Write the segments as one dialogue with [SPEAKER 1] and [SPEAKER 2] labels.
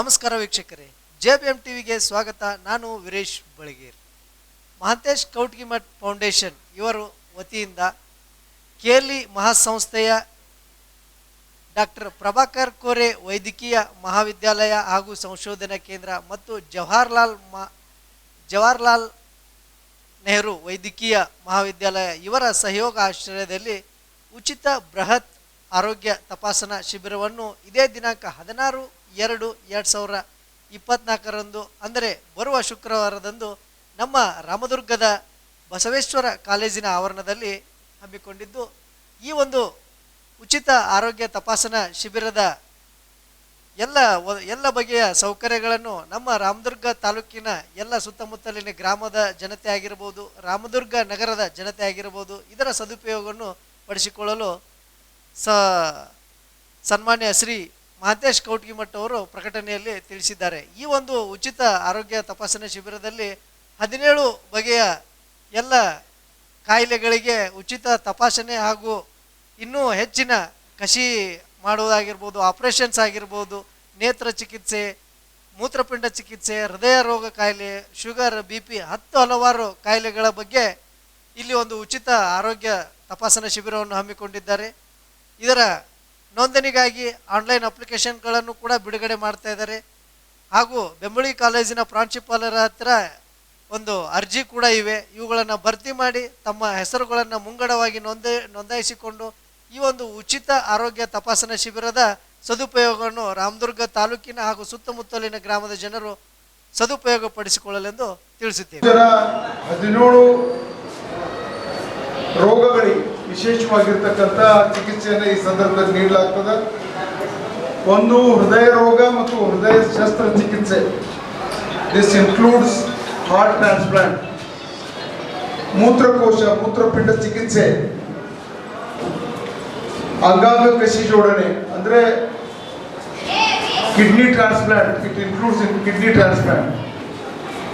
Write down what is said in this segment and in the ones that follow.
[SPEAKER 1] ನಮಸ್ಕಾರ ವೀಕ್ಷಕರೇ. J B M ಟಿವಿಗೆ ಸ್ವಾಗತ. ನಾನು ವೀರೇಶ್ ಬಳಗೇರ್. ಮಹಾಂತೇಶ್ ಕೌಟ್ಗಿಮಠ್ ಫೌಂಡೇಶನ್ ಇವರು ವತಿಯಿಂದ ಕೇಲಿ ಮಹಾಸಂಸ್ಥೆಯ ಡಾಕ್ಟರ್ ಪ್ರಭಾಕರ್ ಕೋರೆ ವೈದ್ಯಕೀಯ ಮಹಾವಿದ್ಯಾಲಯ ಹಾಗೂ ಸಂಶೋಧನಾ ಕೇಂದ್ರ ಮತ್ತು ಜವಾಹರ್ಲಾಲ್ ಮಾ, ಜವಾಹರ್ಲಾಲ್ ನೆಹರು ವೈದ್ಯಕೀಯ ಮಹಾವಿದ್ಯಾಲಯ ಇವರ ಸಹಯೋಗ ಆಶ್ರಯದಲ್ಲಿ ಉಚಿತ ಬೃಹತ್ ಆರೋಗ್ಯ ತಪಾಸಣಾ ಶಿಬಿರವನ್ನು ಇದೇ ದಿನಾಂಕ ಹದಿನಾರು ಎರಡು ಎರಡು ಸಾವಿರ ಇಪ್ಪತ್ನಾಲ್ಕರಂದು, ಅಂದರೆ ಬರುವ ಶುಕ್ರವಾರದಂದು ನಮ್ಮ ರಾಮದುರ್ಗದ ಬಸವೇಶ್ವರ ಕಾಲೇಜಿನ ಆವರಣದಲ್ಲಿ ಹಮ್ಮಿಕೊಂಡಿದ್ದು, ಈ ಒಂದು ಉಚಿತ ಆರೋಗ್ಯ ತಪಾಸಣಾ ಶಿಬಿರದ ಎಲ್ಲ ಎಲ್ಲ ಬಗೆಯ ಸೌಕರ್ಯಗಳನ್ನು ನಮ್ಮ ರಾಮದುರ್ಗ ತಾಲೂಕಿನ ಎಲ್ಲ ಸುತ್ತಮುತ್ತಲಿನ ಗ್ರಾಮದ ಜನತೆ ಆಗಿರ್ಬೋದು, ರಾಮದುರ್ಗ ನಗರದ ಜನತೆ ಆಗಿರ್ಬೋದು, ಇದರ ಸದುಪಯೋಗವನ್ನು ಪಡಿಸಿಕೊಳ್ಳಲು ಸನ್ಮಾನ್ಯ ಶ್ರೀ ಮಹಾಂತೇಶ್ ಕೌಟ್ಗಿಮಠ್ ಅವರು ಪ್ರಕಟಣೆಯಲ್ಲಿ ತಿಳಿಸಿದ್ದಾರೆ. ಈ ಒಂದು ಉಚಿತ ಆರೋಗ್ಯ ತಪಾಸಣೆ ಶಿಬಿರದಲ್ಲಿ ಹದಿನೇಳು ಬಗೆಯ ಎಲ್ಲ ಕಾಯಿಲೆಗಳಿಗೆ ಉಚಿತ ತಪಾಸಣೆ ಹಾಗೂ ಇನ್ನೂ ಹೆಚ್ಚಿನ ಕಸಿ ಮಾಡುವುದಾಗಿರ್ಬೋದು, ಆಪರೇಷನ್ಸ್ ಆಗಿರ್ಬೋದು, ನೇತ್ರ ಚಿಕಿತ್ಸೆ, ಮೂತ್ರಪಿಂಡ ಚಿಕಿತ್ಸೆ, ಹೃದಯ ರೋಗ ಕಾಯಿಲೆ, ಶುಗರ್, ಬಿ ಪಿ ಹತ್ತು ಹಲವಾರು ಕಾಯಿಲೆಗಳ ಬಗ್ಗೆ ಇಲ್ಲಿ ಒಂದು ಉಚಿತ ಆರೋಗ್ಯ ತಪಾಸಣಾ ಶಿಬಿರವನ್ನು ಹಮ್ಮಿಕೊಂಡಿದ್ದಾರೆ. ಇದರ ನೋಂದಣಿಗಾಗಿ ಆನ್ಲೈನ್ ಅಪ್ಲಿಕೇಶನ್ಗಳನ್ನು ಕೂಡ ಬಿಡುಗಡೆ ಮಾಡ್ತಾ ಇದ್ದಾರೆ. ಹಾಗೂ ಬೆಂಬಳಿ ಕಾಲೇಜಿನ ಪ್ರಾಂಶುಪಾಲರ ಹತ್ತಿರ ಒಂದು ಅರ್ಜಿ ಕೂಡ ಇವೆ. ಇವುಗಳನ್ನು ಭರ್ತಿ ಮಾಡಿ ತಮ್ಮ ಹೆಸರುಗಳನ್ನು ಮುಂಗಡವಾಗಿ ನೋಂದ, ನೋಂದಾಯಿಸಿಕೊಂಡು ಈ ಒಂದು ಉಚಿತ ಆರೋಗ್ಯ ತಪಾಸಣಾ ಶಿಬಿರದ ಸದುಪಯೋಗವನ್ನು ರಾಮದುರ್ಗ ತಾಲೂಕಿನ ಹಾಗೂ ಸುತ್ತಮುತ್ತಲಿನ ಗ್ರಾಮದ ಜನರು ಸದುಪಯೋಗ ಪಡಿಸಿಕೊಳ್ಳಲೆಂದು ತಿಳಿಸುತ್ತೇವೆ.
[SPEAKER 2] ಹದಿನೇಳು ರೋಗಗಳಿಗೆ ವಿಶೇಷವಾಗಿರ್ತಕ್ಕಂಥ ಚಿಕಿತ್ಸೆಯನ್ನು ಈ ಸಂದರ್ಭದಲ್ಲಿ ನೀಡಲಾಗ್ತದೆ. ಒಂದು ಹೃದಯ ರೋಗ ಮತ್ತು ಹೃದಯ ಶಸ್ತ್ರಚಿಕಿತ್ಸೆ. ದಿಸ್ ಇನ್ಕ್ಲೂಡ್ಸ್ ಹಾರ್ಟ್ ಟ್ರಾನ್ಸ್ಪ್ಲಾಂಟ್ ಮೂತ್ರಕೋಶ, ಮೂತ್ರಪಿಂಡ ಚಿಕಿತ್ಸೆ. ಅಂಗಾಂಗ ಕಸಿ ಜೋಡಣೆ. ಅಂದರೆ kidney transplant it includes in kidney transplant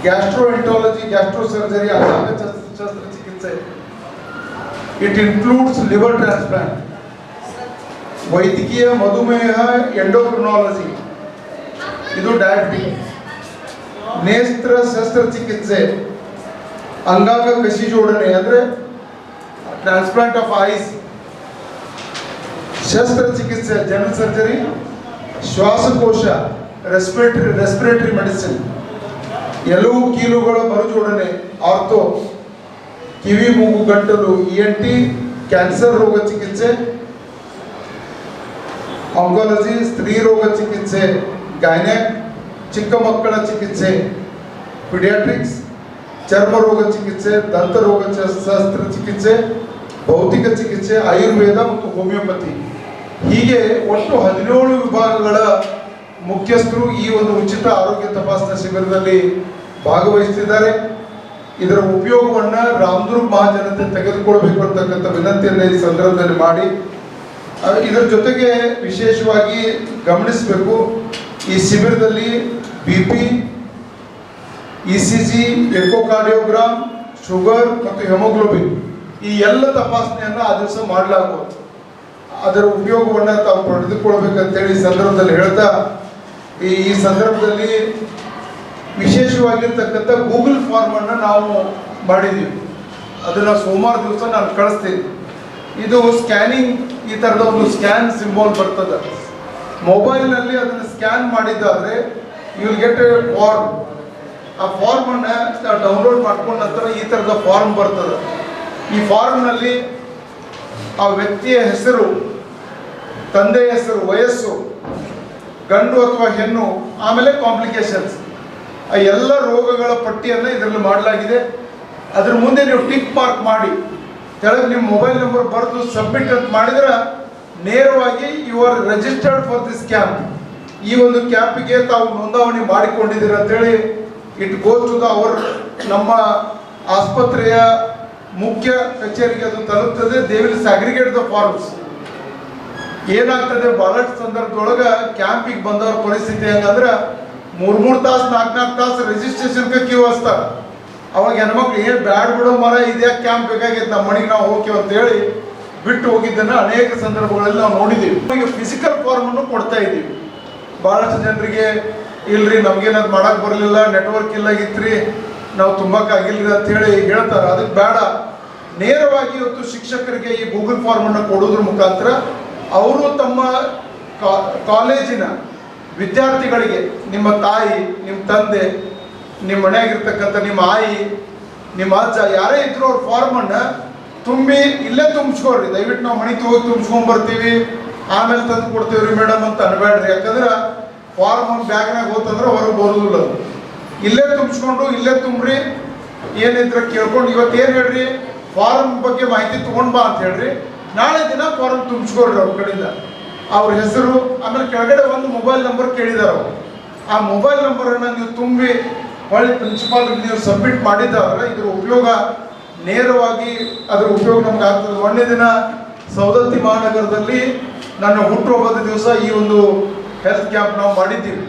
[SPEAKER 2] gastroenterology gastro surgery ಅಂಗಾಂಗ ಶಸ್ತ್ರ- ಶಸ್ತ್ರಚಿಕಿತ್ಸೆ. ಇಟ್ ಇನ್ಕ್ಲೂಡ್ಸ್ ಲಿವರ್ ಟ್ರಾನ್ಸ್ಪ್ಲಾಂಟ್ ವೈದ್ಯಕೀಯ ಮಧುಮೇಹ ಎಂಡೋಕ್ರೊನಾಲಜಿ ಇದು ಡಯಾಬಿಟಿಕ್ ನೇತ್ರ ಶಸ್ತ್ರಚಿಕಿತ್ಸೆ ಅಂಗಾಂಗ ಕಸಿ ಜೋಡಣೆ, ಅಂದರೆ ಟ್ರಾನ್ಸ್ಪ್ಲಾಂಟ್ ಆಫ್ ಐಸ್ ಶಸ್ತ್ರಚಿಕಿತ್ಸೆ ಜನರಲ್ ಸರ್ಜರಿ ಶ್ವಾಸಕೋಶ ರೆಸ್ಪಿರೇಟರಿ ರೆಸ್ಪಿರೇಟರಿ ಮೆಡಿಸಿನ್ ಎಲುವು ಕೀಲುಗಳ ಮರುಜೋಡಣೆ ಆರ್ಥೋ ಕಿವಿ, ಮೂಗು, ಗಂಟಲು ಇ ಎನ್ ಟಿ ಕ್ಯಾನ್ಸರ್ ರೋಗ ಚಿಕಿತ್ಸೆ ಆಂಕಾಲಜಿ ಸ್ತ್ರೀ ರೋಗ ಚಿಕಿತ್ಸೆ ಗೈನೆಕ್ ಚಿಕ್ಕ ಮಕ್ಕಳ ಚಿಕಿತ್ಸೆ ಪಿಡಿಯಾಟ್ರಿಕ್ಸ್ ಚರ್ಮ ರೋಗ ಚಿಕಿತ್ಸೆ, ದಂತ ರೋಗ ಶಸ್ತ್ರ ಚಿಕಿತ್ಸೆ, ಭೌತಿಕ ಚಿಕಿತ್ಸೆ, ಆಯುರ್ವೇದ ಮತ್ತು ಹೋಮಿಯೋಪತಿ. ಹೀಗೆ ಒಟ್ಟು ಹದಿನೇಳು ವಿಭಾಗಗಳ ಮುಖ್ಯಸ್ಥರು ಈ ಒಂದು ಉಚಿತ ಆರೋಗ್ಯ ತಪಾಸಣಾ ಶಿಬಿರದಲ್ಲಿ ಭಾಗವಹಿಸ್ತಿದ್ದಾರೆ. ಇದರ ಉಪಯೋಗವನ್ನ ರಾಮದುರ್ಗ ಮಹಾಜನತೆ ತೆಗೆದುಕೊಳ್ಬೇಕು ಅಂತಕ್ಕಂಥ ವಿನಂತಿಯನ್ನು ಈ ಸಂದರ್ಭದಲ್ಲಿ ಮಾಡಿ ಇದರ ಜೊತೆಗೆ ವಿಶೇಷವಾಗಿ ಗಮನಿಸಬೇಕು, ಈ ಶಿಬಿರದಲ್ಲಿ B P E C G echocardiogram sugar ಮತ್ತು ಹೆಮೋಗ್ಲೋಬಿನ್ ಈ ಎಲ್ಲ ತಪಾಸಣೆಯನ್ನು ಆ ದಿವಸ ಮಾಡಲಾಗುವುದು. ಅದರ ಉಪಯೋಗವನ್ನು ತಾವು ಪಡೆದುಕೊಳ್ಬೇಕಂತೇಳಿ ಈ ಸಂದರ್ಭದಲ್ಲಿ ಹೇಳ್ತಾ ಈ ಸಂದರ್ಭದಲ್ಲಿ ವಿಶೇಷವಾಗಿರ್ತಕ್ಕಂಥ ಗೂಗಲ್ ಫಾರ್ಮ್ ಅನ್ನು ನಾವು ಮಾಡಿದ್ದೀವಿ ಅದನ್ನು ಸೋಮವಾರ ದಿವಸ ನಾನು ಕಳಿಸ್ತೀನಿ. ಇದು ಸ್ಕ್ಯಾನಿಂಗ್ ಈ ಥರದ ಒಂದು ಸ್ಕ್ಯಾನ್ ಸಿಂಬಲ್ ಬರ್ತದೆ. ಮೊಬೈಲ್ನಲ್ಲಿ ಅದನ್ನು scan ಮಾಡಿದ್ದಾದರೆ you will get a form ಆ ಫಾರ್ಮನ್ನು ಡೌನ್ಲೋಡ್ ಮಾಡ್ಕೊಂಡ ನಂತರ ಈ ಥರದ ಫಾರ್ಮ್ ಬರ್ತದೆ. ಈ ಫಾರ್ಮ್ನಲ್ಲಿ ಆ ವ್ಯಕ್ತಿಯ ಹೆಸರು, ತಂದೆಯ ಹೆಸರು, ವಯಸ್ಸು, ಗಂಡು ಅಥವಾ ಹೆಣ್ಣು, ಆಮೇಲೆ ಕಾಂಪ್ಲಿಕೇಶನ್ಸ್ ಆ ಎಲ್ಲ ರೋಗಗಳ ಪಟ್ಟಿಯನ್ನು ಇದರಲ್ಲಿ ಮಾಡಲಾಗಿದೆ. ಅದ್ರ ಮುಂದೆ ನೀವು ಟಿಕ್ ಮಾರ್ಕ್ ಮಾಡಿ. ಕೆಳಗೆ ನಿಮ್ಮ ಮೊಬೈಲ್ ನಂಬರ್ ಬರೆದು ಸಬ್ಮಿಟ್ ಅಂತ ಮಾಡಿದ್ರೆ ನೇರವಾಗಿ you are registered for this camp ಈ ಒಂದು ಕ್ಯಾಂಪಿಗೆ ತಾವು ನೋಂದಾವಣಿ ಮಾಡಿಕೊಂಡಿದ್ದೀರ ಅಂತೇಳಿ it goes to the our ನಮ್ಮ ಆಸ್ಪತ್ರೆಯ ಮುಖ್ಯ ಕಚೇರಿಗೆ ಅದು ತಲುಪ್ತದೆ. They will aggregate the forms ಏನಾಗ್ತದೆ? ಬಹಳಷ್ಟು ಸಂದರ್ಭದೊಳಗೆ ಕ್ಯಾಂಪಿಗೆ ಬಂದವ್ರ ಪರಿಸ್ಥಿತಿ ಹೆಂಗಂದ್ರೆ ಮೂರ್ ಮೂರ್ ತಾಸು ನಾಲ್ಕು ನಾಲ್ಕು ತಾಸು ರಿಜಿಸ್ಟ್ರೇಷನ್ಗೆ ಕ್ಯೂ ಹಚ್ತಾರ. ಅವಾಗ ಹೆಣ್ಮಕ್ಳು ಏನು ಬ್ಯಾಡ್ ಬಿಡೋ ಮರ ಇದ್ಯಾ ಕ್ಯಾಂಪ್ ಬೇಕಾಗಿತ್ತು ನಮ್ಮ ಮನೆಗೆ ನಾವು ಅಂತ ಹೇಳಿ ಬಿಟ್ಟು ಹೋಗಿದ್ದನ್ನ ಅನೇಕ ಸಂದರ್ಭಗಳಲ್ಲಿ ನಾವು ನೋಡಿದ್ದೀವಿ. ಈಗ ಫಿಸಿಕಲ್ ಫಾರ್ಮ್ ಅನ್ನು ಕೊಡ್ತಾ ಇದೀವಿ ಬಹಳಷ್ಟು ಜನರಿಗೆ, ಇಲ್ರಿ ನಮ್ಗೇನದು ಮಾಡಕ್ ಬರಲಿಲ್ಲ ನೆಟ್ವರ್ಕ್ ಇಲ್ಲ, ಇತ್ರಿ, ನಾವು ಆಗಿಲ್ಲ ಅಂತ ಹೇಳಿ ಹೇಳ್ತಾರೆ. ಅದಕ್ಕೆ ಬೇಡ. ನೇರವಾಗಿ ಇವತ್ತು ಶಿಕ್ಷಕರಿಗೆ ಈ ಗೂಗಲ್ ಫಾರ್ಮ್ ಅನ್ನು ಕೊಡೋದ್ರ ಮುಖಾಂತರ, ಅವರು ತಮ್ಮ ಕಾಲೇಜಿನ ವಿದ್ಯಾರ್ಥಿಗಳಿಗೆ ನಿಮ್ಮ ತಾಯಿ, ನಿಮ್ಮ ತಂದೆ, ನಿಮ್ಮ ಮನೆಯಾಗಿರ್ತಕ್ಕಂಥ ನಿಮ್ಮ ಆಯಿ, ನಿಮ್ಮ ಅಜ್ಜ, ಯಾರೇ ಇದ್ರು ಅವ್ರ ಫಾರ್ಮನ್ನು ತುಂಬಿ ಇಲ್ಲೇ ತುಂಬಿಸ್ಕೊಳ್ರಿ. ದಯವಿಟ್ಟು ನಾವು ಮನೆ ಹೋಗಿ ತುಂಬಿಸ್ಕೊಂಡ್ ಬರ್ತೀವಿ ಆಮೇಲೆ ತಂದು ಕೊಡ್ತೀವ್ರಿ ಮೇಡಮ್ ಅಂತ ಅನ್ಬೇಡ್ರಿ ಯಾಕಂದ್ರೆ ಫಾರ್ಮ್ ಒಂದು ಬ್ಯಾಗ್ನಾಗ ಹೋತಂದ್ರೆ ಹೊರಗೆ ಬರೋದಿಲ್ಲ. ಇಲ್ಲೇ ತುಂಬಿಸ್ಕೊಂಡು, ಇಲ್ಲೇ ತುಂಬ್ರಿ. ಏನಿದ್ರೆ ಕೇಳ್ಕೊಂಡು ಇವತ್ತು ಏನು ಹೇಳ್ರಿ? ಫಾರ್ಮ್ ಬಗ್ಗೆ ಮಾಹಿತಿ ತಗೊಂಡ್ ಬಾ ಅಂತ ಹೇಳ್ರಿ. ನಾಳೆ ದಿನ ಫಾರ್ಮ್ ತುಂಬಿಸ್ಕೊಳ್ರಿ ಅವ್ರ ಕಡೆಯಿಂದ. ಅವ್ರ ಹೆಸರು, ಆಮೇಲೆ ಕೆಳಗಡೆ ಒಂದು ಮೊಬೈಲ್ ನಂಬರ್ ಕೇಳಿದಾರೆ ಆ ಮೊಬೈಲ್ ನಂಬರನ್ನು ನೀವು ತುಂಬಿ ಹೊಳ್ಳಿ ಪ್ರಿನ್ಸಿಪಾಲ್ ನೀವು ಸಬ್ಮಿಟ್ ಮಾಡಿದ್ದಾರೆ ಇದ್ರ ಉಪಯೋಗ ನೇರವಾಗಿ ಅದ್ರ ಉಪಯೋಗ ನಮ್ಗೆ ಆಗ್ತದೆ. ಒಂದೇ ದಿನ ಸವದತ್ತಿ ಮಹಾನಗರದಲ್ಲಿ ನನ್ನ ಹುಟ್ಟುಹಬ್ಬದ ದಿವಸ ಈ ಒಂದು ಹೆಲ್ತ್ ಕ್ಯಾಂಪ್ ನಾವು ಮಾಡಿದ್ದೀವಿ.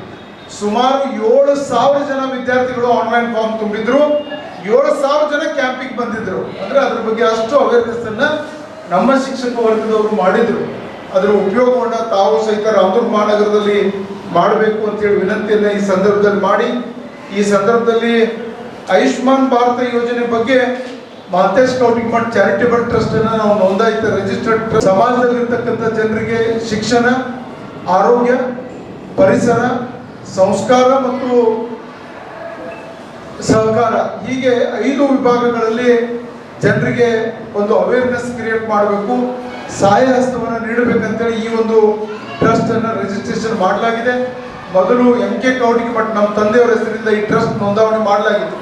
[SPEAKER 2] ಸುಮಾರು ಏಳು ಸಾವಿರ ಜನ ವಿದ್ಯಾರ್ಥಿಗಳು ಆನ್ಲೈನ್ ಫಾರ್ಮ್ ತುಂಬಿದ್ರು. ಏಳು ಸಾವಿರ ಜನ ಕ್ಯಾಂಪಿಗೆ ಬಂದಿದ್ರು. ಅಂದ್ರೆ ಅದ್ರ ಬಗ್ಗೆ ಅಷ್ಟು ಅವೇರ್ನೆಸ್ ಅನ್ನ ನಮ್ಮ ಶಿಕ್ಷಕ ವರ್ಗದವರು ಮಾಡಿದ್ರು. ಅದರ ಉಪಯೋಗವನ್ನು ತಾವು ಸಹಿತ ರಾಮದುರ್ಗ ಮಹಾನಗರದಲ್ಲಿ ಮಾಡಬೇಕು ಅಂತೇಳಿ ವಿನಂತಿಯನ್ನ ಈ ಸಂದರ್ಭದಲ್ಲಿ ಮಾಡಿ. ಈ ಸಂದರ್ಭದಲ್ಲಿ ಆಯುಷ್ಮಾನ್ ಭಾರತ ಯೋಜನೆ ಬಗ್ಗೆ ಮಾತೇಶ್ ಕೌಟಿಂಗ್ ಮಠ ಚಾರಿಟೇಬಲ್ ಟ್ರಸ್ಟ್ ಅನ್ನ ನಾವು ನೋಂದಾಯಿತ ರಿಜಿಸ್ಟರ್ಡ್ ಸಮಾಜದಲ್ಲಿರ್ತಕ್ಕಂಥ ಜನರಿಗೆ ಶಿಕ್ಷಣ, ಆರೋಗ್ಯ, ಪರಿಸರ, ಸಂಸ್ಕಾರ ಮತ್ತು ಸಹಕಾರ ಹೀಗೆ ಐದು ವಿಭಾಗಗಳಲ್ಲಿ ಜನರಿಗೆ ಒಂದು ಅವೇರ್ನೆಸ್ ಕ್ರಿಯೇಟ್ ಮಾಡಬೇಕು. ಸಹಾಯ ಹಸ್ತವನ್ನು ನೀಡಬೇಕಂತೇಳಿ ಈ ಒಂದು ಟ್ರಸ್ಟ್ ಅನ್ನು ರಿಜಿಸ್ಟ್ರೇಷನ್ ಮಾಡಲಾಗಿದೆ. ಮೊದಲು ಎಂ ಕೆ ಕೌಟಿಗೆ ಬಟ್ ನಮ್ಮ ತಂದೆಯವರ ಹೆಸರಿಂದ ಈ ಟ್ರಸ್ಟ್ ನೋಂದಾವಣೆ ಮಾಡಲಾಗಿತ್ತು.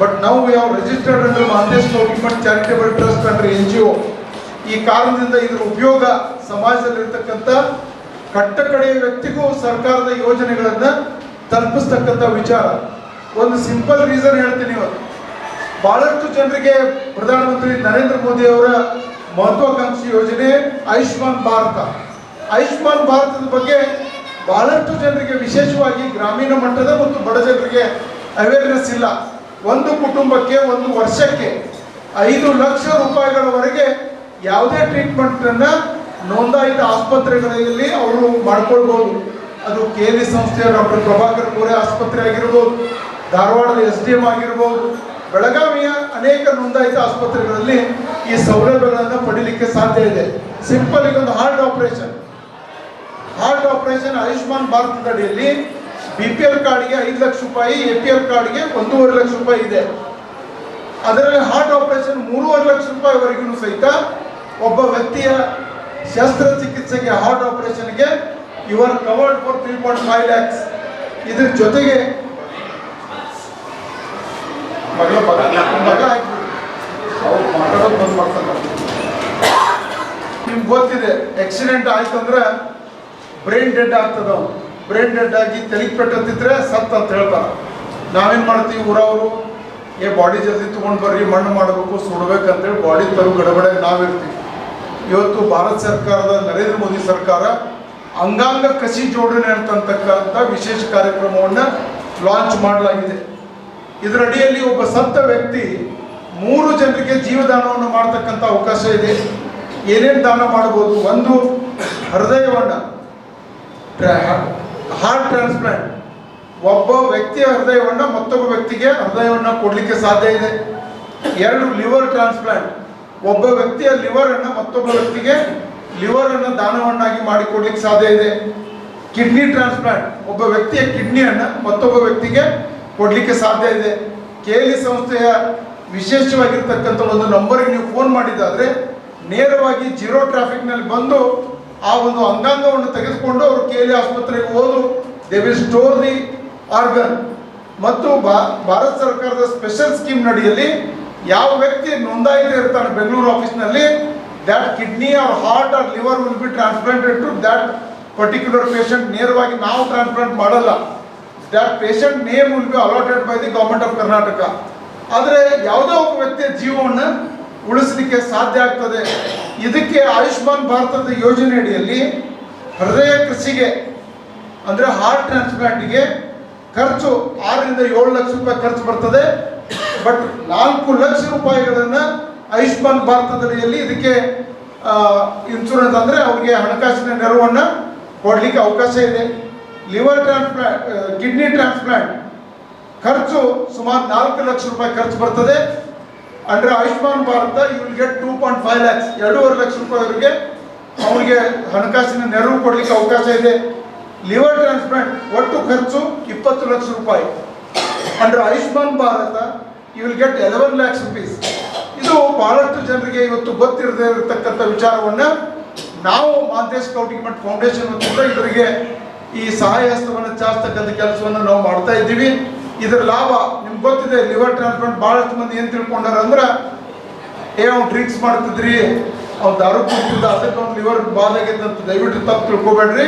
[SPEAKER 2] ಬಟ್ ನಾವು ಯಾವ registered under Mahantesh Kouting charitable trust under N G O ಈ ಕಾರಣದಿಂದ ಇದರ ಉಪಯೋಗ ಸಮಾಜದಲ್ಲಿರ್ತಕ್ಕಂಥ ಕಟ್ಟಕಡೆಯ ವ್ಯಕ್ತಿಗೂ ಸರ್ಕಾರದ ಯೋಜನೆಗಳನ್ನು ತಲುಪಿಸ್ತಕ್ಕಂಥ ವಿಚಾರ. ಒಂದು ಸಿಂಪಲ್ ರೀಸನ್ ಹೇಳ್ತೀನಿ ಇವತ್ತು ಬಹಳಷ್ಟು ಜನರಿಗೆ ಪ್ರಧಾನಮಂತ್ರಿ ನರೇಂದ್ರ ಮೋದಿ ಅವರ ಮಹತ್ವಾಕಾಂಕ್ಷಿ ಯೋಜನೆ ಆಯುಷ್ಮಾನ್ ಭಾರತ. ಆಯುಷ್ಮಾನ್ ಭಾರತದ ಬಗ್ಗೆ ಬಹಳಷ್ಟು ಜನರಿಗೆ, ವಿಶೇಷವಾಗಿ ಗ್ರಾಮೀಣ ಮಟ್ಟದ ಮತ್ತು ಬಡ ಜನರಿಗೆ ಅವೇರ್ನೆಸ್ ಇಲ್ಲ. ಒಂದು ಕುಟುಂಬಕ್ಕೆ, ಒಂದು ವರ್ಷಕ್ಕೆ ಐದು ಲಕ್ಷ ರೂಪಾಯಿಗಳವರೆಗೆ ಯಾವುದೇ ಟ್ರೀಟ್ಮೆಂಟ್ ಅನ್ನ ನೋಂದಾಯಿತ ಆಸ್ಪತ್ರೆಗಳಲ್ಲಿ ಅವರು ಮಾಡ್ಕೊಳ್ಬೋದು. ಅದು ಕೆ ಎಲ್ ಸಂಸ್ಥೆಯ ಡಾಕ್ಟರ್ ಪ್ರಭಾಕರ್ ಕೋರೆ ಆಸ್ಪತ್ರೆ ಆಗಿರ್ಬೋದು, ಧಾರವಾಡದ ಎಸ್ ಡಿ ಎಂ ಆಗಿರ್ಬೋದು ಬೆಳಗಾವಿಯ ಅನೇಕ ನೋಂದಾಯಿತ ಆಸ್ಪತ್ರೆಗಳಲ್ಲಿ ಈ ಸೌಲಭ್ಯಗಳನ್ನು ಪಡೀಲಿಕ್ಕೆ ಸಾಧ್ಯ ಇದೆ. ಸಿಂಪಲ್ ಒಂದು heart operation heart operation Ayushman ಭಾರತದ ಅಡಿಯಲ್ಲಿ ಬಿ ಪಿ ಎಲ್ ಕಾರ್ಡ್ಗೆ ಐದು ಲಕ್ಷ ರೂಪಾಯಿ ಎ ಪಿ ಎಲ್ ಕಾರ್ಡ್ಗೆ ಒಂದೂವರೆ ಲಕ್ಷ ರೂಪಾಯಿ ಇದೆ. ಅದರಲ್ಲಿ ಹಾರ್ಟ್ ಆಪರೇಷನ್ ಮೂರುವರೆ ಲಕ್ಷ ರೂಪಾಯಿವರೆಗೂ ಸಹಿತ ಒಬ್ಬ ವ್ಯಕ್ತಿಯ ಶಸ್ತ್ರಚಿಕಿತ್ಸೆಗೆ heart ಆಪರೇಷನ್ಗೆ you are covered for three point five lakhs ಇದ್ರ ಜೊತೆಗೆ ಮಗಳ ಮಗ ಅವ್ರು ಮಾತಾಡೋದು ಬಂದ್ ಮಾಡ್ತಾರೆ. ನಿಮ್ಗೆ ಗೊತ್ತಿದೆ ಆಕ್ಸಿಡೆಂಟ್ ಆಯ್ತು ಅಂದ್ರೆ ಬ್ರೈನ್ ಡೆಡ್ ಆಗ್ತದ ಬ್ರೈನ್ ಡೆಡ್ ಆಗಿ ತಲೆಗೆ ಪೆಟ್ಟತ್ತಿದ್ರೆ ಸತ್ ಅಂತ ಹೇಳ್ತಾರೆ. ನಾವೇನ್ ಮಾಡ್ತೀವಿ ಊರವರು? ಏ ಬಾಡಿ ಜಲ್ದಿ ತಗೊಂಡ್ ಬರ್ರಿ ಮಣ್ಣು ಮಾಡಬೇಕು ಸುಡ್ಬೇಕಂತೇಳಿ ಬಾಡಿ ತರು ಗಡಬಡೆ ನಾವಿರ್ತೀವಿ ಇವತ್ತು ಭಾರತ ಸರ್ಕಾರದ ನರೇಂದ್ರ ಮೋದಿ ಸರ್ಕಾರ ಅಂಗಾಂಗ ಕಸಿ ಜೋಡಣೆ ಅಂತಕ್ಕಂಥ ವಿಶೇಷ ಕಾರ್ಯಕ್ರಮವನ್ನು ಲಾಂಚ್ ಮಾಡಲಾಗಿದೆ. ಇದರ ಅಡಿಯಲ್ಲಿ ಒಬ್ಬ ಸತ್ತ ವ್ಯಕ್ತಿ ಮೂರು ಜನರಿಗೆ ಜೀವದಾನವನ್ನು ಮಾಡತಕ್ಕಂಥ ಅವಕಾಶ ಇದೆ. ಏನೇನು ದಾನ ಮಾಡಬಹುದು? ಒಂದು ಹೃದಯವನ್ನು ಹಾರ್ಟ್ ಟ್ರಾನ್ಸ್ಪ್ಲಾಂಟ್ ಒಬ್ಬ ವ್ಯಕ್ತಿಯ ಹೃದಯವನ್ನು ಮತ್ತೊಬ್ಬ ವ್ಯಕ್ತಿಗೆ ಹೃದಯವನ್ನು ಕೊಡಲಿಕ್ಕೆ ಸಾಧ್ಯ ಇದೆ. ಎರಡು ಲಿವರ್ ಟ್ರಾನ್ಸ್ಪ್ಲಾಂಟ್. ಒಬ್ಬ ವ್ಯಕ್ತಿಯ ಲಿವರ್ ಅನ್ನು ಮತ್ತೊಬ್ಬ ವ್ಯಕ್ತಿಗೆ ಲಿವರ್ ಅನ್ನು ದಾನವನ್ನಾಗಿ ಮಾಡಿಕೊಡ್ಲಿಕ್ಕೆ ಸಾಧ್ಯ ಇದೆ. Kidney transplant. ಒಬ್ಬ ವ್ಯಕ್ತಿಯ ಕಿಡ್ನಿಯನ್ನು ಮತ್ತೊಬ್ಬ ವ್ಯಕ್ತಿಗೆ ಕೊಡಲಿಕ್ಕೆ ಸಾಧ್ಯ ಇದೆ. ಕೆ ಎಲ್ ಇ ಸಂಸ್ಥೆಯ ವಿಶೇಷವಾಗಿರ್ತಕ್ಕಂಥ ಒಂದು ನಂಬರ್ಗೆ ನೀವು ಫೋನ್ ಮಾಡಿದ್ದಾದರೆ ನೇರವಾಗಿ ಜೀರೋ ಟ್ರಾಫಿಕ್ನಲ್ಲಿ ಬಂದು ಆ ಒಂದು ಅಂಗಾಂಗವನ್ನು ತೆಗೆದುಕೊಂಡು ಅವರು ಕೆ ಎಲ್ ಇ ಆಸ್ಪತ್ರೆಗೆ ಹೋದು they will store the organ ಮತ್ತು ಭಾರತ ಸರ್ಕಾರದ ಸ್ಪೆಷಲ್ ಸ್ಕೀಮ್ ನಡಿಯಲ್ಲಿ ಯಾವ ವ್ಯಕ್ತಿ ನೋಂದಾಯಿತ ಇರ್ತಾನೆ ಬೆಂಗಳೂರು ಆಫೀಸ್ನಲ್ಲಿ that kidney or heart or liver will be transplanted to that particular patient ನೇರವಾಗಿ ನಾವು ಟ್ರಾನ್ಸ್ಪ್ಲಾಂಟ್ ಮಾಡಲ್ಲ. That patient name will be allotted by the government of Karnataka ಆದರೆ ಯಾವುದೋ ಒಬ್ಬ ವ್ಯಕ್ತಿಯ ಜೀವವನ್ನು ಉಳಿಸಲಿಕ್ಕೆ ಸಾಧ್ಯ ಆಗ್ತದೆ. ಇದಕ್ಕೆ ಆಯುಷ್ಮಾನ್ ಭಾರತದ ಯೋಜನೆ ಅಡಿಯಲ್ಲಿ ಹೃದಯ ಕೃಷಿಗೆ, ಅಂದರೆ ಹಾರ್ಟ್ ಟ್ರಾನ್ಸ್ಪ್ಲಾಂಟ್ಗೆ ಖರ್ಚು ಆರರಿಂದ ಏಳು ಲಕ್ಷ ರೂಪಾಯಿ ಖರ್ಚು ಬರ್ತದೆ. ಬಟ್ ನಾಲ್ಕು ಲಕ್ಷ ರೂಪಾಯಿಗಳನ್ನು ಆಯುಷ್ಮಾನ್ ಭಾರತದಡಿಯಲ್ಲಿ ಇದಕ್ಕೆ ಇನ್ಶೂರೆನ್ಸ್ ಅಂದರೆ ಅವರಿಗೆ ಹಣಕಾಸಿನ ನೆರವನ್ನು ಕೊಡಲಿಕ್ಕೆ ಅವಕಾಶ ಇದೆ. ಲಿವರ್ ಟ್ರಾನ್ಸ್ಪ್ಲಾಂಟ್ ಕಿಡ್ನಿ ಟ್ರಾನ್ಸ್ಪ್ಲಾಂಟ್ ಖರ್ಚು ಸುಮಾರು ನಾಲ್ಕು ಲಕ್ಷ ರೂಪಾಯಿ ಖರ್ಚು ಬರ್ತದೆ. ಅಂದ್ರೆ Ayushman Bharat will get two point five lakhs ಎರಡೂವರೆ ಲಕ್ಷ ರೂಪಾಯಿವರೆಗೆ ಅವರಿಗೆ ಹಣಕಾಸಿನ ನೆರವು ಕೊಡಲಿಕ್ಕೆ ಅವಕಾಶ ಇದೆ. ಲಿವರ್ ಟ್ರಾನ್ಸ್ಪ್ಲಾಂಟ್ ಒಟ್ಟು ಖರ್ಚು ಇಪ್ಪತ್ತು ಲಕ್ಷ ರೂಪಾಯಿ. ಅಂದ್ರೆ Ayushman Bharat you will get eleven lakhs rupees ಇದು ಬಹಳಷ್ಟು ಜನರಿಗೆ ಇವತ್ತು ಗೊತ್ತಿರದೇ ಇರತಕ್ಕಂಥ ವಿಚಾರವನ್ನ ನಾವು ಮಾಂತೇಶ್ ಸ್ಕೌಟಿಂಗ್ ಮತ್ತು ಫೌಂಡೇಶನ್ ಇವರಿಗೆ ಈ ಸಹಾಯ ಹಸ್ತವನ್ನು ಚಾಚತಕ್ಕಂಥ ಕೆಲಸವನ್ನು ನಾವು ಮಾಡ್ತಾ ಇದ್ದೀವಿ. ಇದರ ಲಾಭ ನಿಮ್ಗೆ ಗೊತ್ತಿದೆ ಲಿವರ್ ಟ್ರಾನ್ಸ್ಪ್ಲಾಂಟ್ ಭಾಳಷ್ಟು ಮಂದಿ ಏನು ತಿಳ್ಕೊಂಡಾರ ಅಂದ್ರೆ, ಏ, ಅವ್ನು ಡ್ರಿಂಕ್ಸ್ ಮಾಡ್ತಿದ್ರಿ, ಅವ್ನು ದಾರು ಕುಡ್ತಿದ್ದ, ಅದಕ್ಕೆ ಅವ್ನು ಲಿವರ್ ಬಾಧಾಗಿದ್ದ ಅಂತ ದಯವಿಟ್ಟು ತಪ್ಪು ತಿಳ್ಕೊಬೇಡ್ರಿ.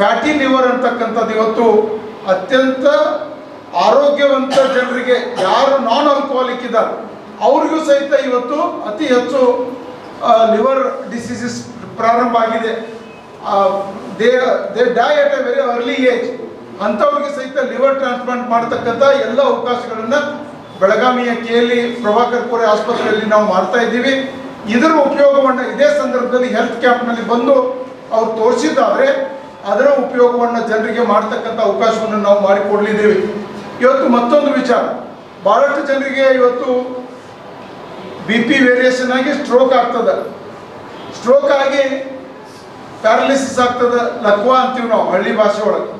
[SPEAKER 2] ಫ್ಯಾಟಿ ಲಿವರ್ ಅಂತಕ್ಕಂಥದ್ದು ಇವತ್ತು ಅತ್ಯಂತ ಆರೋಗ್ಯವಂತ ಜನರಿಗೆ ಯಾರು ನಾನ್ ಆಲ್ಕೋಹಾಲಿಕ್ ಇದ್ದಾರೆ, ಅವ್ರಿಗೂ ಸಹಿತ ಇವತ್ತು ಅತಿ ಹೆಚ್ಚು ಲಿವರ್ ಡಿಸೀಸಸ್ ಪ್ರಾರಂಭ ಆಗಿದೆ. They they die at a very early age ಅಂಥವ್ರಿಗೆ ಸಹಿತ ಲಿವರ್ ಟ್ರಾನ್ಸ್ಪ್ಲಾಂಟ್ ಮಾಡ್ತಕ್ಕಂಥ ಎಲ್ಲ ಅವಕಾಶಗಳನ್ನು ಬೆಳಗಾವಿಯ ಕೆ ಪ್ರಭಾಕರ್ ಕೋರೆ ಆಸ್ಪತ್ರೆಯಲ್ಲಿ ನಾವು ಮಾಡ್ತಾ ಇದ್ದೀವಿ. ಇದರ ಉಪಯೋಗವನ್ನು ಇದೇ ಸಂದರ್ಭದಲ್ಲಿ ಹೆಲ್ತ್ ಕ್ಯಾಂಪ್ನಲ್ಲಿ ಬಂದು ಅವ್ರು ತೋರಿಸಿದ್ದಾರೆ ಅದರ ಉಪಯೋಗವನ್ನು ಜನರಿಗೆ ಮಾಡ್ತಕ್ಕಂಥ ಅವಕಾಶವನ್ನು ನಾವು ಮಾಡಿಕೊಡಲಿದ್ದೀವಿ. ಇವತ್ತು ಮತ್ತೊಂದು ವಿಚಾರ. ಭಾಳಷ್ಟು ಜನರಿಗೆ ಇವತ್ತು ಬಿ ಪಿ ವೇರಿಯೇಷನ್ ಆಗಿ ಸ್ಟ್ರೋಕ್ ಆಗ್ತದೆ. ಸ್ಟ್ರೋಕ್ ಆಗಿ ಪ್ಯಾರಲಿಸಿಸ್ ಆಗ್ತದೆ, ಲಕ್ವಾ ಅಂತೀವಿ ನಾವು, ಹಳ್ಳಿ ಭಾಷೆ ಒಳಗೆ.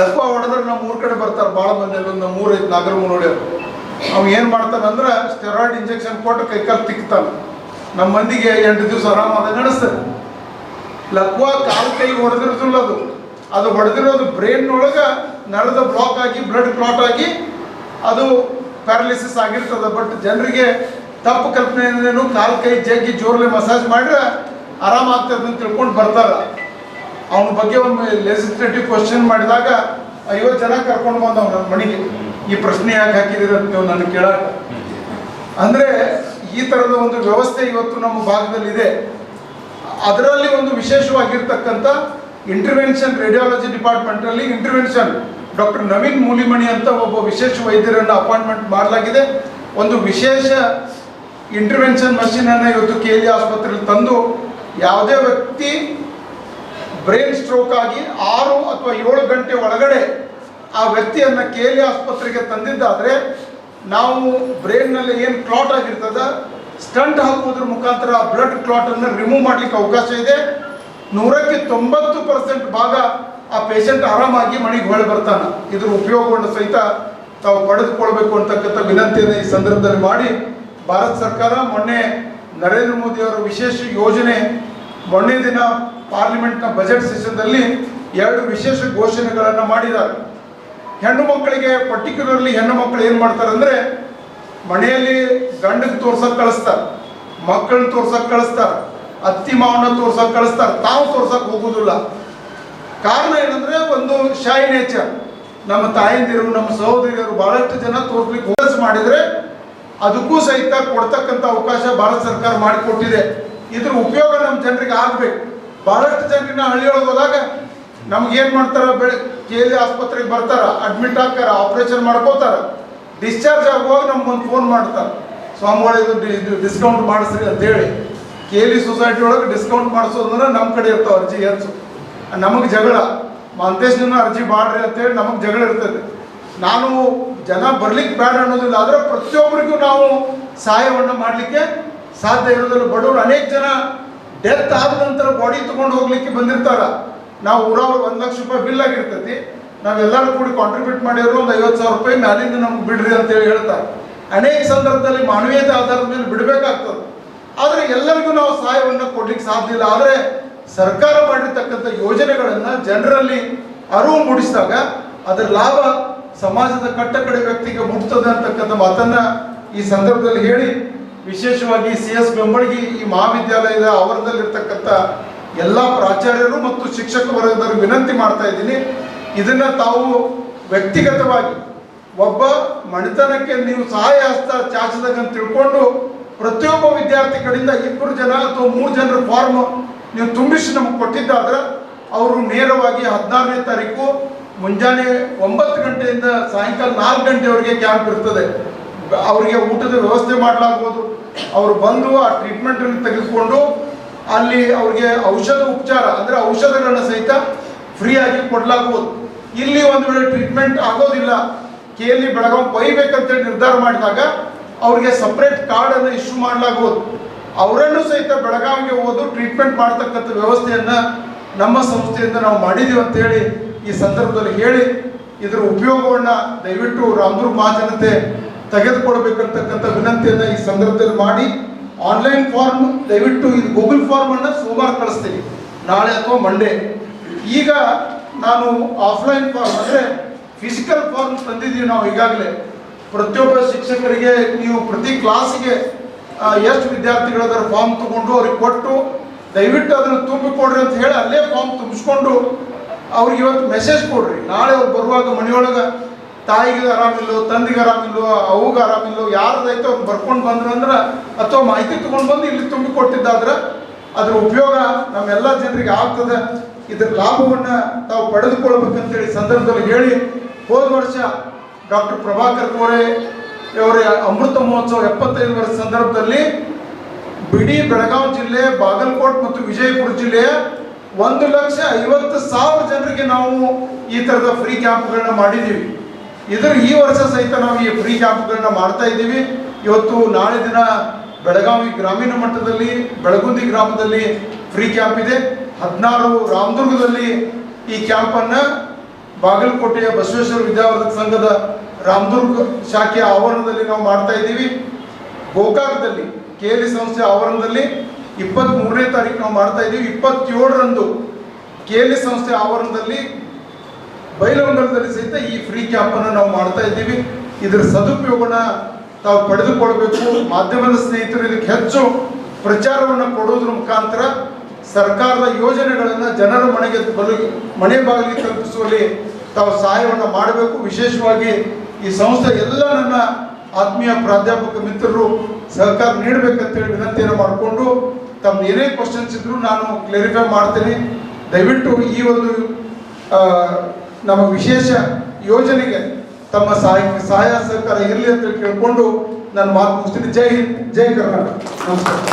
[SPEAKER 2] ಲಕ್ವಾ ಹೊಡೆದ್ರೆ ನಮ್ಮ ಊರ ಕಡೆ ಬರ್ತಾರೆ ಭಾಳ ಮಂದಿ ಅಲ್ಲಿ ನಮ್ಮ ಊರ್ ಐತೆ, ನಾಗರ ನೋಡಿ ಅವ್ನು ಏನು ಮಾಡ್ತಾನೆ ಅಂದ್ರೆ ಸ್ಟೆರಾಯ್ಡ್ ಇಂಜೆಕ್ಷನ್ ಕೊಟ್ಟು ಕೈಕಾಲು ತಿಕ್ತಾನೆ. ನಮ್ಮ ಮಂದಿಗೆ ಎಂಟು ದಿವಸ ಆರಾಮಾದ ನಡೆಸ್ತಾರೆ ಲಕ್ವಾ ಕಾಲು ಕೈ ಹೊಡೆದಿರೋದಿಲ್ಲ ಅದು. ಅದು ಹೊಡೆದಿರೋದು ಬ್ರೈನ್ ಒಳಗೆ ನಳದ ಬ್ಲಾಕ್ ಆಗಿ ಬ್ಲಡ್ ಕ್ಲಾಟ್ ಆಗಿ ಅದು ಪ್ಯಾರಲಿಸಿಸ್ ಆಗಿರ್ತದೆ. ಬಟ್ ಜನರಿಗೆ ತಪ್ಪು ಕಲ್ಪನೆ ಏನೇನು ಕಾಲು ಕೈ ಜಗ್ಗಿ ಜೋರಲ್ಲಿ ಮಸಾಜ್ ಮಾಡಿದ್ರೆ ಆರಾಮ ಆಗ್ತದೆ ಅಂತ ತಿಳ್ಕೊಂಡು ಬರ್ತಾರ. ಅವನ ಬಗ್ಗೆ ಒಂದು ಲೆಜಿಸ್ಲೇಟಿವ್ ಕ್ವಶನ್ ಮಾಡಿದಾಗ ಐವತ್ತು ಜನ ಕರ್ಕೊಂಡು ಬಂದ ನನ್ನ ಮನೆಗೆ. ಈ ಪ್ರಶ್ನೆ ಯಾಕೆ ಹಾಕಿದಿರಂತ ನೀವು ನನಗೆ ಕೇಳಾಕ. ಅಂದ್ರೆ ಈ ತರದ ಒಂದು ವ್ಯವಸ್ಥೆ ಇವತ್ತು ನಮ್ಮ ಭಾಗದಲ್ಲಿ ಇದೆ ಅದರಲ್ಲಿ ಒಂದು ವಿಶೇಷವಾಗಿರ್ತಕ್ಕಂಥ ಇಂಟರ್ವೆನ್ಷನ್ ರೇಡಿಯಾಲಜಿ ಡಿಪಾರ್ಟ್ಮೆಂಟಲ್ಲಿ ಇಂಟರ್ವೆನ್ಷನ್ ಡಾಕ್ಟರ್ ನವೀನ್ ಮೂಲಿಮಣಿ ಅಂತ ಒಬ್ಬ ವಿಶೇಷ ವೈದ್ಯರನ್ನು ಅಪಾಯಿಂಟ್ಮೆಂಟ್ ಮಾಡಲಾಗಿದೆ. ಒಂದು ವಿಶೇಷ ಇಂಟರ್ವೆನ್ಷನ್ ಮಷೀನನ್ನು ಇವತ್ತು ಕೆ ಎಲ್ ಆಸ್ಪತ್ರೆಯಲ್ಲಿ ತಂದು ಯಾವುದೇ ವ್ಯಕ್ತಿ ಬ್ರೈನ್ ಸ್ಟ್ರೋಕ್ ಆಗಿ ಆರು ಅಥವಾ ಏಳು ಗಂಟೆ ಒಳಗಡೆ ಆ ವ್ಯಕ್ತಿಯನ್ನು ಕೆ ಎಲ್ ಆಸ್ಪತ್ರೆಗೆ ತಂದಿದ್ದಾದರೆ ನಾವು ಬ್ರೈನ್ನಲ್ಲಿ ಏನು ಕ್ಲಾಟ್ ಆಗಿರ್ತದೆ? ಸ್ಟಂಟ್ ಹಾಕುವುದ್ರ ಮುಖಾಂತರ ಆ ಬ್ಲಡ್ ಕ್ಲಾಟನ್ನು ರಿಮೂವ್ ಮಾಡಲಿಕ್ಕೆ ಅವಕಾಶ ಇದೆ. ನೂರಕ್ಕೆ ತೊಂಬತ್ತು ಪರ್ಸೆಂಟ್ ಭಾಗ ಆ ಪೇಷಂಟ್ ಆರಾಮಾಗಿ ಮನೆಗೆ ಹೊಳೆ ಬರ್ತಾನೆ. ಇದ್ರ ಉಪಯೋಗವನ್ನು ಸಹಿತ ತಾವು ಪಡೆದುಕೊಳ್ಬೇಕು ಅಂತಕ್ಕಂಥ ವಿನಂತಿಯನ್ನು ಈ ಸಂದರ್ಭದಲ್ಲಿ ಮಾಡಿ ಭಾರತ ಸರ್ಕಾರ ಮೊನ್ನೆ ನರೇಂದ್ರ ಮೋದಿ ಅವರ ವಿಶೇಷ ಯೋಜನೆ ಮೊನ್ನೆ ದಿನ ಪಾರ್ಲಿಮೆಂಟ್ನ ಬಜೆಟ್ ಸೆಷನ್ದಲ್ಲಿ ಎರಡು ವಿಶೇಷ ಘೋಷಣೆಗಳನ್ನು ಮಾಡಿದ್ದಾರೆ. ಹೆಣ್ಣು ಮಕ್ಕಳಿಗೆ ಪರ್ಟಿಕ್ಯುಲರ್ಲಿ ಹೆಣ್ಣು ಮಕ್ಕಳು ಏನು ಮಾಡ್ತಾರೆ ಅಂದರೆ ಮನೆಯಲ್ಲಿ ಗಂಡಗೆ ತೋರ್ಸೋಕೆ ಕಳಿಸ್ತಾರೆ ಮಕ್ಕಳನ್ನ ತೋರ್ಸಕ್ ಕಳಿಸ್ತಾರೆ, ಅತ್ತಿ ಮಾವನ ತೋರ್ಸೋಕೆ ಕಳಿಸ್ತಾರೆ, ತಾವು ತೋರ್ಸೋಕೆ ಹೋಗೋದಿಲ್ಲ. ಕಾರಣ ಏನಂದ್ರೆ ಒಂದು ಶಾಯಿ ನೇಚರ್ ನಮ್ಮ ತಾಯಂದಿರು, ನಮ್ಮ ಸಹೋದರಿಯರು ಬಹಳಷ್ಟು ಜನ ತೋರ್ಸ್ಲಿಕ್ಕೆ ಹೋಗಸ್ ಮಾಡಿದ್ರೆ ಅದಕ್ಕೂ ಸಹಿತ ಕೊಡ್ತಕ್ಕಂಥ ಅವಕಾಶ ಭಾರತ ಸರ್ಕಾರ ಮಾಡಿಕೊಟ್ಟಿದೆ. ಇದ್ರ ಉಪಯೋಗ ನಮ್ಮ ಜನರಿಗೆ ಆಗ್ಬೇಕು. ಬಹಳಷ್ಟು ಜನರನ್ನ ಹಳ್ಳಿಯೊಳಗೆ ಹೋದಾಗ ನಮ್ಗೇನು ಮಾಡ್ತಾರೆ? ಬೆಳೆ ಕೆ ಎಲ್ ಆಸ್ಪತ್ರೆಗೆ ಬರ್ತಾರ, ಅಡ್ಮಿಟ್ ಆಗ್ತಾರ, ಆಪರೇಷನ್ ಮಾಡ್ಕೋತಾರ. ಡಿಸ್ಚಾರ್ಜ್ ಆಗುವಾಗ ನಮ್ಗೆ ಒಂದು ಫೋನ್ ಮಾಡ್ತಾರೆ. ಸ್ವಾಮಿಗಳು, ಇದು ಡಿಸ್ಕೌಂಟ್ ಮಾಡಿಸ್ರಿ ಅಂತೇಳಿ. ಕೆ ಎಲ್ ಸೊಸೈಟಿ ಒಳಗೆ ಡಿಸ್ಕೌಂಟ್ ಮಾಡಿಸೋದಂದ್ರೆ ನಮ್ಮ ಕಡೆ ಇರ್ತಾವೆ ಅರ್ಜಿ ಹೆಚ್ಚು. ನಮಗೆ ಜಗಳ. ಮಂತೇಶ್ ಜನ ಅರ್ಜಿ ಮಾಡ್ರಿ ಅಂತೇಳಿ ನಮಗೆ ಜಗಳ ಇರ್ತದೆ. ನಾನು ಜನ ಬರ್ಲಿಕ್ಕೆ ಬೇಡ ಅನ್ನೋದಿಲ್ಲ, ಆದರೆ ಪ್ರತಿಯೊಬ್ಬರಿಗೂ ನಾವು ಸಹಾಯವನ್ನು ಮಾಡಲಿಕ್ಕೆ ಸಾಧ್ಯ ಇರೋದಿಲ್ಲ ಬಡವರು ಅನೇಕ ಜನ ಡೆತ್ ಆದ ನಂತರ ಬಾಡಿ ತಗೊಂಡು ಹೋಗ್ಲಿಕ್ಕೆ ಬಂದಿರ್ತಾರ. ನಾವು ಊರವ್ರು ಒಂದು ಲಕ್ಷ ರೂಪಾಯಿ ಬಿಲ್ ಆಗಿರ್ತೈತಿ. ನಾವೆಲ್ಲರೂ ಕೂಡಿ ಕಾಂಟ್ರಿಬ್ಯೂಟ್ ಮಾಡಿದ್ರು ಒಂದು ಐವತ್ತು ಸಾವಿರ ರೂಪಾಯಿ ಮ್ಯಾಲಿಂದ ನಮ್ಗೆ ಬಿಡ್ರಿ ಅಂತೇಳಿ ಹೇಳ್ತಾರೆ. ಅನೇಕ ಸಂದರ್ಭದಲ್ಲಿ ಮಾನವೀಯತೆ ಆಧಾರದ ಮೇಲೆ ಬಿಡಬೇಕಾಗ್ತದೆ. ಆದರೆ ಎಲ್ಲರಿಗೂ ನಾವು ಸಹಾಯವನ್ನು ಕೊಡ್ಲಿಕ್ಕೆ ಸಾಧ್ಯ ಇಲ್ಲ. ಆದರೆ ಸರ್ಕಾರ ಮಾಡಿರ್ತಕ್ಕಂಥ ಯೋಜನೆಗಳನ್ನು ಜನರಲ್ಲಿ ಅರಿವು ಮೂಡಿಸಿದಾಗ ಅದರ ಲಾಭ ಸಮಾಜದ ಕಟ್ಟಕಡೆ ವ್ಯಕ್ತಿಗೆ ಮುಟ್ತದೆ ಅಂತಕ್ಕಂಥ ಮಾತನ್ನು ಈ ಸಂದರ್ಭದಲ್ಲಿ ಹೇಳಿ ವಿಶೇಷವಾಗಿ ಸಿ ಎಸ್ ಬೆಂಬಳಗಿ ಈ ಮಹಾವಿದ್ಯಾಲಯದ ಆವರಣದಲ್ಲಿರ್ತಕ್ಕಂಥ ಎಲ್ಲ ಪ್ರಾಚಾರ್ಯರು ಮತ್ತು ಶಿಕ್ಷಕ ವರ್ಗದವರು ವಿನಂತಿ ಮಾಡ್ತಾ ಇದ್ದೀನಿ. ಇದನ್ನ ತಾವು ವ್ಯಕ್ತಿಗತವಾಗಿ ಒಬ್ಬ ಮಣಿತನಕ್ಕೆ ನೀವು ಸಹಾಯ ಹಸ್ತ ಚಾಚಿದಾಗ ತಿಳ್ಕೊಂಡು ಪ್ರತಿಯೊಬ್ಬ ವಿದ್ಯಾರ್ಥಿ ಕಡೆಯಿಂದ ಇಬ್ಬರು ಜನ ಅಥವಾ ಮೂರು ಜನರ ಫಾರ್ಮ್ ನೀವು ತುಂಬಿಸಿ ನಮಗೆ ಕೊಟ್ಟಿದ್ದಾದ್ರೆ ಅವರು ನೇರವಾಗಿ ಹದಿನಾರನೇ ತಾರೀಕು ಮುಂಜಾನೆ ಒಂಬತ್ತು ಗಂಟೆಯಿಂದ ಸಾಯಂಕಾಲ ನಾಲ್ಕು ಗಂಟೆವರೆಗೆ ಕ್ಯಾಂಪ್ ಇರ್ತದೆ. ಅವರಿಗೆ ಊಟದ ವ್ಯವಸ್ಥೆ ಮಾಡಲಾಗ್ಬೋದು. ಅವರು ಬಂದು ಆ ಟ್ರೀಟ್ಮೆಂಟನ್ನು ತೆಗೆದುಕೊಂಡು ಅಲ್ಲಿ ಅವ್ರಿಗೆ ಔಷಧ ಉಪಚಾರ, ಅಂದರೆ ಔಷಧಗಳನ್ನ ಸಹಿತ ಫ್ರೀ ಆಗಿ ಕೊಡ್ಲಾಗುವುದು ಇಲ್ಲಿ ಒಂದು ವೇಳೆ ಟ್ರೀಟ್ಮೆಂಟ್ ಆಗೋದಿಲ್ಲ ಕೆ ಎಲ್ಲಿ ಬೆಳಗಾವಿ ಬೈಬೇಕಂತೇಳಿ ನಿರ್ಧಾರ ಮಾಡಿದಾಗ ಅವ್ರಿಗೆ ಸಪ್ರೇಟ್ ಕಾರ್ಡ್ ಅನ್ನು ಇಶ್ಯೂ ಮಾಡಲಾಗುವುದು ಅವರನ್ನು ಸಹಿತ ಬೆಳಗಾವಿಗೆ ಹೋದು ಟ್ರೀಟ್ಮೆಂಟ್ ಮಾಡ್ತಕ್ಕಂಥ ವ್ಯವಸ್ಥೆಯನ್ನ ನಮ್ಮ ಸಂಸ್ಥೆಯಿಂದ ನಾವು ಮಾಡಿದೀವಿ ಅಂತ ಹೇಳಿ ಈ ಸಂದರ್ಭದಲ್ಲಿ ಹೇಳಿ ಇದರ ಉಪಯೋಗವನ್ನ ದಯವಿಟ್ಟು ರಾಮದುರ್ಗ ಮಹಾಜನತೆ ತೆಗೆದುಕೊಳ್ಬೇಕಂತಕ್ಕಂಥ ವಿನಂತಿಯನ್ನ ಈ ಸಂದರ್ಭದಲ್ಲಿ ಮಾಡಿ ಆನ್ಲೈನ್ ಫಾರ್ಮ್ ದಯವಿಟ್ಟು ಇದು ಗೂಗಲ್ ಫಾರ್ಮ್ ಅನ್ನ ಸೋಮವಾರ ಕಳಿಸ್ತೀನಿ. ನಾಳೆ ಅಥವಾ ಮಂಡೇ ಈಗ ನಾನು ಆಫ್ಲೈನ್ ಫಾರ್ಮ್ ಅಂದ್ರೆ ಫಿಸಿಕಲ್ ಫಾರ್ಮ್ ತಂದಿದ್ದೀವಿ ನಾವು ಈಗಾಗಲೇ. ಪ್ರತಿಯೊಬ್ಬ ಶಿಕ್ಷಕರಿಗೆ ನೀವು ಪ್ರತಿ ಕ್ಲಾಸಿಗೆ ಎಷ್ಟು ವಿದ್ಯಾರ್ಥಿಗಳು ಅದರ ಫಾರ್ಮ್ ತಗೊಂಡು ಅವ್ರಿಗೆ ಕೊಟ್ಟು, ದಯವಿಟ್ಟು ಅದನ್ನು ತುಂಬಿಕೊಡ್ರಿ ಅಂತ ಹೇಳಿ ಅಲ್ಲೇ ಫಾರ್ಮ್ ತುಂಬಿಸ್ಕೊಂಡು ಅವ್ರಿಗೆ ಇವತ್ತು ಮೆಸೇಜ್ ಕೊಡ್ರಿ. ನಾಳೆ ಅವ್ರು ಬರುವಾಗ ಮನೆಯೊಳಗೆ ತಾಯಿಗೆ ಆರಾಮಿಲ್ಲೋ, ತಂದಿಗೆ ಆರಾಮಿಲ್ಲೋ ಅವ್ಗೆ ಆರಾಮಿಲ್ಲೋ ಯಾರದೈತೋ ಅವ್ರು ಬರ್ಕೊಂಡು ಬಂದ್ರು ಅಂದ್ರೆ ಅಥವಾ ಮಾಹಿತಿ ತಗೊಂಡು ಬಂದು ಇಲ್ಲಿ ತುಂಬಿ ಕೊಟ್ಟಿದ್ದಾದ್ರೆ ಅದ್ರ ಉಪಯೋಗ ನಮ್ಮೆಲ್ಲ ಜನರಿಗೆ ಆಗ್ತದೆ. ಇದ್ರ ಲಾಭವನ್ನು ತಾವು ಪಡೆದುಕೊಳ್ಬೇಕಂತೇಳಿ ಸಂದರ್ಭದಲ್ಲಿ ಹೇಳಿ ಹೋದ ವರ್ಷ ಡಾಕ್ಟರ್ ಪ್ರಭಾಕರ್ ಕೋರೆ ಅವರ ಅಮೃತ ಮಹೋತ್ಸವ ಎಪ್ಪತ್ತೈದು ವರ್ಷ ಸಂದರ್ಭದಲ್ಲಿ ಬಿಡಿ ಬೆಳಗಾವಿ ಜಿಲ್ಲೆ, ಬಾಗಲಕೋಟ್ ಮತ್ತು ವಿಜಯಪುರ ಜಿಲ್ಲೆಯ ಒಂದು ಲಕ್ಷ ಐವತ್ತು ಸಾವಿರ ಜನರಿಗೆ ನಾವು ಈ ತರದ ಫ್ರೀ ಕ್ಯಾಂಪ್ಗಳನ್ನ ಮಾಡಿದ್ದೀವಿ ಇದ್ರ ಈ ವರ್ಷ ಸಹಿತ ನಾವು ಈ ಫ್ರೀ ಕ್ಯಾಂಪ್ಗಳನ್ನ ಮಾಡ್ತಾ ಇದ್ದೀವಿ. ಇವತ್ತು ನಾಳೆ ದಿನ ಬೆಳಗಾವಿ ಗ್ರಾಮೀಣ ಮಟ್ಟದಲ್ಲಿ, ಬೆಳಗುಂದಿ ಗ್ರಾಮದಲ್ಲಿ ಫ್ರೀ ಕ್ಯಾಂಪ್ ಇದೆ. ಹದಿನಾರು ರಾಮದುರ್ಗದಲ್ಲಿ ಈ ಕ್ಯಾಂಪನ್ನು ಬಾಗಲಕೋಟೆಯ ಬಸವೇಶ್ವರ ವಿದ್ಯಾವರ್ಧಕ ಸಂಘದ ರಾಮದುರ್ಗ ಶಾಖೆಯ ಆವರಣದಲ್ಲಿ ನಾವು ಮಾಡ್ತಾ ಇದ್ದೀವಿ. ಗೋಕಾಕದಲ್ಲಿ ಎಲ್ ಸಂಸ್ಥೆ ಆವರಣದಲ್ಲಿ ಇಪ್ಪತ್ತ್ ಮೂರನೇ ತಾರೀಕು ನಾವು ಮಾಡ್ತಾ ಇದ್ದೀವಿ. ಇಪ್ಪತ್ತೇಳರಂದು ಕೇಲಿ ಸಂಸ್ಥೆ ಆವರಣದಲ್ಲಿ ಬೈಲಹೊಂಗಲದಲ್ಲಿ ಸಹಿತ ಈ ಫ್ರೀ ಕ್ಯಾಂಪನ್ನು ನಾವು ಮಾಡ್ತಾ ಇದ್ದೀವಿ. ಇದರ ಸದುಪಯೋಗನ ತಾವು ಪಡೆದುಕೊಳ್ಬೇಕು. ಮಾಧ್ಯಮದ ಸ್ನೇಹಿತರು ಇದಕ್ಕೆ ಹೆಚ್ಚು ಪ್ರಚಾರವನ್ನು ಕೊಡೋದ್ರ ಮುಖಾಂತರ ಸರ್ಕಾರದ ಯೋಜನೆಗಳನ್ನು ಜನರ ಮನೆಗೆ ಬಲು, ಮನೆ ಬಾಗಿಲಿಗೆ ತಲುಪಿಸುವಲ್ಲಿ ತಾವು ಸಹಾಯವನ್ನು ಮಾಡಬೇಕು. ವಿಶೇಷವಾಗಿ ಈ ಸಂಸ್ಥೆ ಎಲ್ಲ ನನ್ನ ಆತ್ಮೀಯ ಪ್ರಾಧ್ಯಾಪಕ ಮಿತ್ರರು ಸಹಕಾರ ನೀಡಬೇಕಂತೇಳಿ ವಿನಂತಿಯನ್ನು ಮಾಡಿಕೊಂಡು ತಮ್ಮ ಏನೇ ಕ್ವಶನ್ಸ್ ಇದ್ರು ನಾನು ಕ್ಲಾರಿಫೈ ಮಾಡ್ತೀನಿ. ದಯವಿಟ್ಟು ಈ ಒಂದು ನಮ್ಮ ವಿಶೇಷ ಯೋಜನೆಗೆ ತಮ್ಮ ಸಹಾಯ ಸಹಾಯ ಸಹಕಾರ ಇರಲಿ ಅಂತ ಕೇಳಿಕೊಂಡು ನನ್ನ ಮಾತು ಮುಗಿಸ್ತೀನಿ. ಜೈ ಹಿಂದ್, ಜೈ ಕರ್ನಾಟಕ. ನಮಸ್ಕಾರ.